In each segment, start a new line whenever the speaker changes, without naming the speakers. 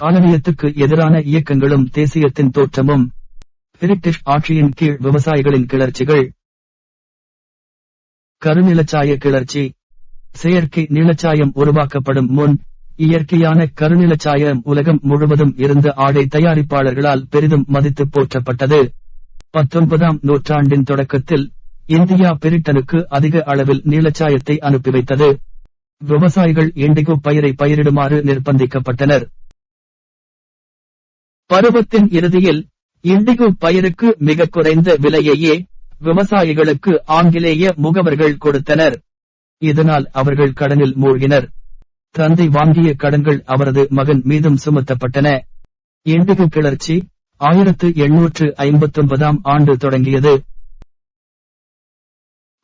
காலனியத்துக்கு எதிரான இயக்கங்களும் தேசியத்தின் தோற்றமும் பிரிட்டிஷ் ஆட்சியின் கீழ் விவசாயிகளின் கிளர்ச்சிகள் கருநிலச்சாய கிளர்ச்சி செயற்கை நீளச்சாயம் உருவாக்கப்படும் முன் இயற்கையான கருநிலச்சாயம் உலகம் முழுவதும் இருந்த ஆடை தயாரிப்பாளர்களால் பெரிதும் மதித்து போற்றப்பட்டது. பத்தொன்பதாம் நூற்றாண்டின் தொடக்கத்தில் இந்தியா பிரிட்டனுக்கு அதிக அளவில் நீலச்சாயத்தை அனுப்பி வைத்தது. விவசாயிகள் இண்டிகோ பயிரை பயிரிடுமாறு நிர்பந்திக்கப்பட்டனர். பருவத்தின் இறுதியில் இண்டிகோ பயிருக்கு மிக குறைந்த விலையையே விவசாயிகளுக்கு ஆங்கிலேய முகவர்கள் கொடுத்தனர். இதனால் அவர்கள் கடனில் மூழ்கினர். தந்தை வாங்கிய கடன்கள் அவரது மகன் மீதும் சுமத்தப்பட்டன. இண்டிகோ கிளர்ச்சி ஆயிரத்து எண்ணூற்று ஐம்பத்தொன்பதாம் ஆண்டு தொடங்கியது.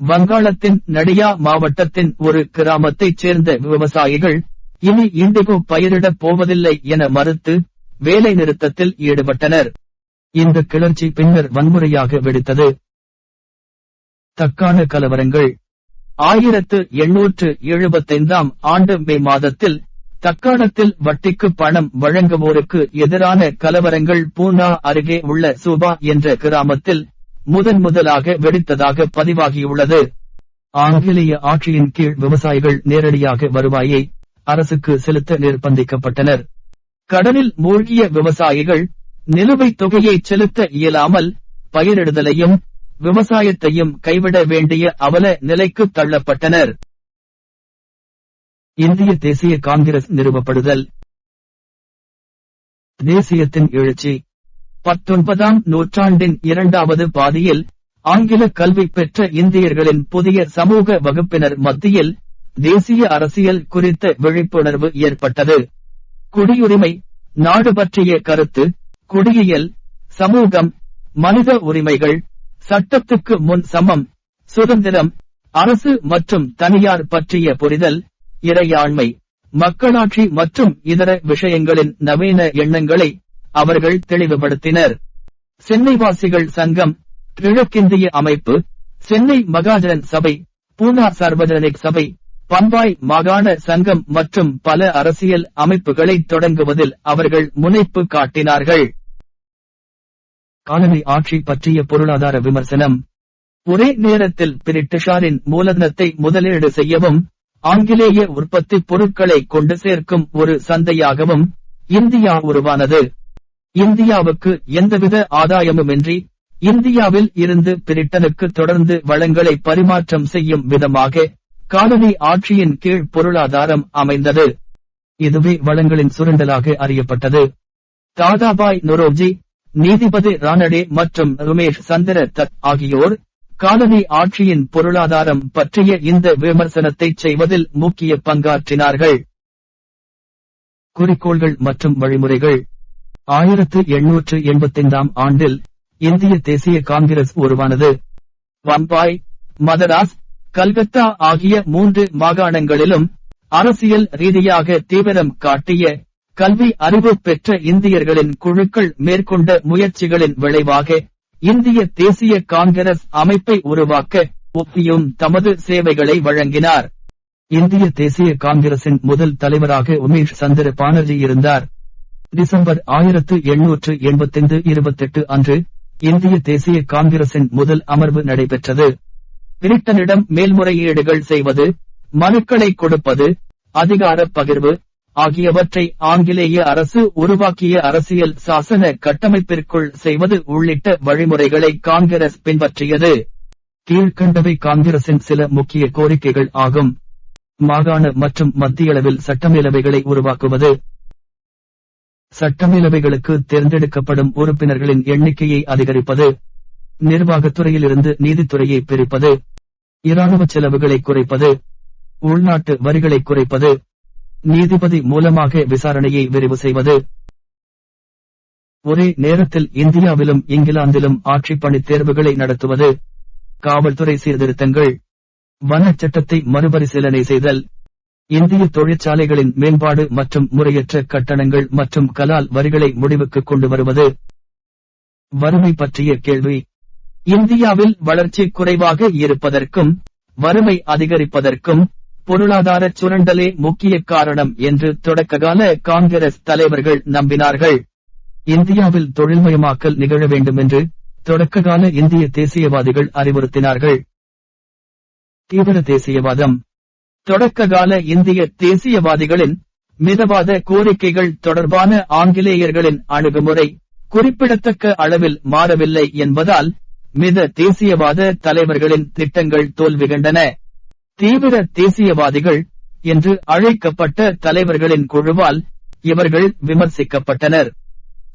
வங்காளத்தின் நடியா மாவட்டத்தின் ஒரு கிராமத்தைச் சேர்ந்த விவசாயிகள் இனி இண்டிகோ பயிரிடப் போவதில்லை என மறுத்து வேலை நிறுத்தத்தில் ஈடுபட்டனர். இந்த கிளர்ச்சி பின்னர் வன்முறையாக வெடித்தது. தக்கான கலவரங்கள். ஆயிரத்து எண்ணூற்று எழுபத்தைந்தாம் ஆண்டு மே மாதத்தில் தக்காணத்தில் வட்டிக்கு பணம் வழங்குவோருக்கு எதிரான கலவரங்கள் பூனா அருகே உள்ள சூபா என்ற கிராமத்தில் முதன் முதலாக வெடித்ததாக பதிவாகியுள்ளது. ஆங்கிலேய ஆட்சியின் கீழ் விவசாயிகள் நேரடியாக வருவாயை அரசுக்கு செலுத்த நிர்பந்திக்கப்பட்டனர். கடனில் மூழ்கிய விவசாயிகள் நிலுவைத் தொகையை செலுத்த இயலாமல் பயிரிடுதலையும் விவசாயத்தையும் கைவிட வேண்டிய அவல நிலைக்கு தள்ளப்பட்டனர். இந்திய தேசிய காங்கிரஸ் நிறுவப்படுதல். தேசியத்தின் எழுச்சி. பத்தொன்பதாம் நூற்றாண்டின் இரண்டாவது பாதியில் ஆங்கில கல்வி பெற்ற இந்தியர்களின் புதிய சமூக வகுப்பினர் மத்தியில் தேசிய அரசியல் குறித்த விழிப்புணர்வு ஏற்பட்டது. குடியுரிமை நாடு பற்றிய கருத்து குடியியல் சமூகம் மனித உரிமைகள் சட்டத்துக்கு முன் சமம் சுதந்திரம் அரசு மற்றும் தனியார் பற்றிய புரிதல் இறையாண்மை மக்களாட்சி மற்றும் இதர விஷயங்களின் நவீன எண்ணங்களை அவர்கள் தெளிவுபடுத்தினர். சென்னைவாசிகள் சங்கம் கிழக்கிந்திய அமைப்பு சென்னை மகாஜன் சபை பூனா சார்வஜனிக் சபை பம்பாய் மாகாண சங்கம் மற்றும் பல அரசியல் அமைப்புகளை தொடங்குவதில் அவர்கள் முனைப்பு காட்டினார்கள். காலனி ஆட்சி பற்றிய பொருளாதார விமர்சனம். ஒரே நேரத்தில் பிரிட்டிஷாரின் மூலதனத்தை முதலீடு செய்யவும் ஆங்கிலேய உற்பத்தி பொருட்களை கொண்டு சேர்க்கும் ஒரு சந்தையாகவும் இந்தியா உருவானது. இந்தியாவுக்கு எந்தவித ஆதாயமுமின்றி இந்தியாவில் இருந்து பிரிட்டனுக்கு தொடர்ந்து வளங்களை பரிமாற்றம் செய்யும் விதமாக காலனி ஆட்சியின் கீழ் பொருளாதாரம் அமைந்தது. இதுவே வளங்களின் சுரண்டலாக அறியப்பட்டது. தாதாபாய் நொரோஜி நீதிபதி ரானடே மற்றும் ருமேஷ் சந்திர தத் ஆகியோர் காலனி ஆட்சியின் பொருளாதாரம் பற்றிய இந்த விமர்சனத்தை செய்வதில் முக்கிய பங்காற்றினார்கள். குறிக்கோள்கள் மற்றும் வழிமுறைகள். ஆயிரத்து எண்ணூற்று எண்பத்தைந்தாம் ஆண்டில் இந்திய தேசிய காங்கிரஸ் உருவானது. பம்பாய் மதராஸ் கல்கத்தா ஆகிய மூன்று மாகாணங்களிலும் அரசியல் ரீதியாக தீவிரம் காட்டிய கல்வி அறிவு பெற்ற இந்தியர்களின் குழுக்கள் மேற்கொண்ட முயற்சிகளின் விளைவாக இந்திய தேசிய காங்கிரஸ் அமைப்பை உருவாக்க ஒப்பியும் தமது சேவைகளை வழங்கினார். இந்திய தேசிய காங்கிரசின் முதல் தலைவராக உமேஷ் சந்திர பானர்ஜி இருந்தார். டிசம்பர் ஆயிரத்து எண்ணூற்று எண்பத்தைந்து இருபத்தெட்டு அன்று இந்திய தேசிய காங்கிரசின் முதல் அமர்வு நடைபெற்றது. பிரிட்டனிடம் மேல்முறையீடுகள் செய்வது மனுக்களை கொடுப்பது அதிகார பகிர்வு ஆகியவற்றை ஆங்கிலேய அரசு உருவாக்கிய அரசியல் சாசன கட்டமைப்பிற்குள் செய்வது உள்ளிட்ட வழிமுறைகளை காங்கிரஸ் பின்பற்றியது. கீழ்கண்டவை காங்கிரசின் சில முக்கிய கோரிக்கைகள் ஆகும். மாகாண மற்றும் மத்தியளவில் சட்டமேலவைகளை உருவாக்குவது. சட்டமேலவைகளுக்கு தேர்ந்தெடுக்கப்படும் உறுப்பினர்களின் எண்ணிக்கையை அதிகரிப்பது. நிர்வாகத்துறையிலிருந்து நீதித்துறையை பிரிப்பது இராணுவ செலவுகளை குறைப்பது உள்நாட்டு வரிகளை குறைப்பது நீதிபதி மூலமாக விசாரணையை விரிவு செய்வது. ஒரே நேரத்தில் இந்தியாவிலும் இங்கிலாந்திலும் ஆட்சி பணி தேர்வுகளை நடத்துவது காவல்துறை சீர்திருத்தங்கள் வனச்சட்டத்தை மறுபரிசீலனை செய்தல் இந்திய தொழிற்சாலைகளின் மேம்பாடு மற்றும் முறையற்ற கட்டணங்கள் மற்றும் கலால் வரிகளை முடிவுக்கு கொண்டு வருவது. வறுமை பற்றிய கேள்வி இந்தியாவில் வளர்ச்சி குறைவாக இருப்பதற்கும் வறுமை அதிகரிப்பதற்கும் பொருளாதார சுரண்டலே முக்கிய காரணம் என்று தொடக்ககால காங்கிரஸ் தலைவர்கள் நம்பினார்கள். இந்தியாவில் தொழில்மயமாக்கல் நிகழ வேண்டும் என்று தொடக்ககால இந்திய தேசியவாதிகள் அறிவுறுத்தினார்கள். தீவிர தேசியவாதம். தொடக்ககால இந்திய தேசியவாதிகளின் மிதவாத கோரிக்கைகள் தொடர்பான ஆங்கிலேயர்களின் அணுகுமுறை குறிப்பிடத்தக்க அளவில் மாறவில்லை என்பதால் மித தேசியவாத தலைவர்களின் திட்டங்கள் தோல்வி கண்டன தீவிர தேசியவாதிகள் என்று அழைக்கப்பட்ட தலைவர்களின் குழுவால் இவர்கள் விமர்சிக்கப்பட்டனர்.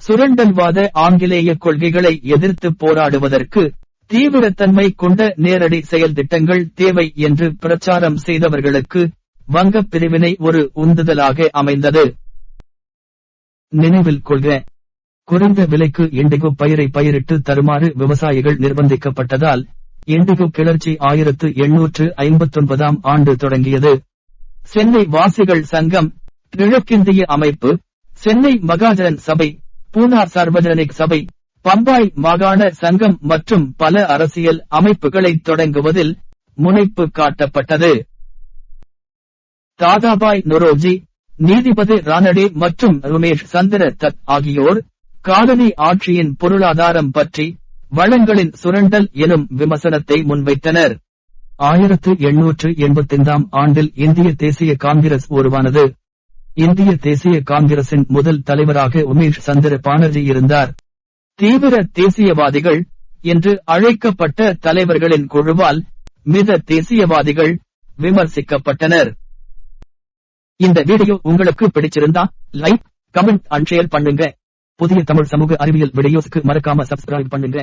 சுரண்டல்வாத ஆங்கிலேய கொள்கைகளை எதிர்த்து போராடுவதற்கு தீவிரத்தன்மை கொண்ட நேரடி செயல் திட்டங்கள் தேவை என்று பிரச்சாரம் செய்தவர்களுக்கு வங்கப் பிரிவினை ஒரு உந்துதலாக அமைந்தது. நினைவில் கொள்க. குறைந்த விலைக்கு இண்டிகோ பயிரை பயிரிட்டு தருமாறு விவசாயிகள் நிர்பந்திக்கப்பட்டதால் இண்டிகோ கிளர்ச்சி ஆயிரத்து எண்ணூற்று ஐம்பத்தொன்பதாம் ஆண்டு தொடங்கியது. சென்னை வாசிகள் சங்கம் கிழக்கிந்திய அமைப்பு சென்னை மகாஜன் சபை பூனார் சார்வஜனிக் சபை பம்பாய் மாகாண சங்கம் மற்றும் பல அரசியல் அமைப்புகளை தொடங்குவதில் முனைப்பு காட்டப்பட்டது. தாதாபாய் நொரோஜி நீதிபதி ரானடே மற்றும் ரமேஷ் சந்திர தத் ஆகியோர் காலனி ஆட்சியின் பொருளாதாரம் பற்றி வளங்களின் சுரண்டல் எனும் விமர்சனத்தை முன்வைத்தனர். ஆயிரத்து எண்ணூற்று எண்பத்தைந்தாம் ஆண்டில் இந்திய தேசிய காங்கிரஸ் உருவானது. இந்திய தேசிய காங்கிரசின் முதல் தலைவராக உமேஷ் சந்திர பானர்ஜி இருந்தார். தீவிர தேசியவாதிகள் என்று அழைக்கப்பட்ட தலைவர்களின் குழுவால் மித தேசியவாதிகள் விமர்சிக்கப்பட்டனர். இந்த வீடியோ உங்களுக்கு பிடிச்சிருந்தா லைக் கமெண்ட் அண்ட் ஷேர் பண்ணுங்க. புதிய தமிழ் சமூக அறிவியல் வீடியோஸ்க்கு மறக்காம சப்ஸ்கிரைப் பண்ணுங்க.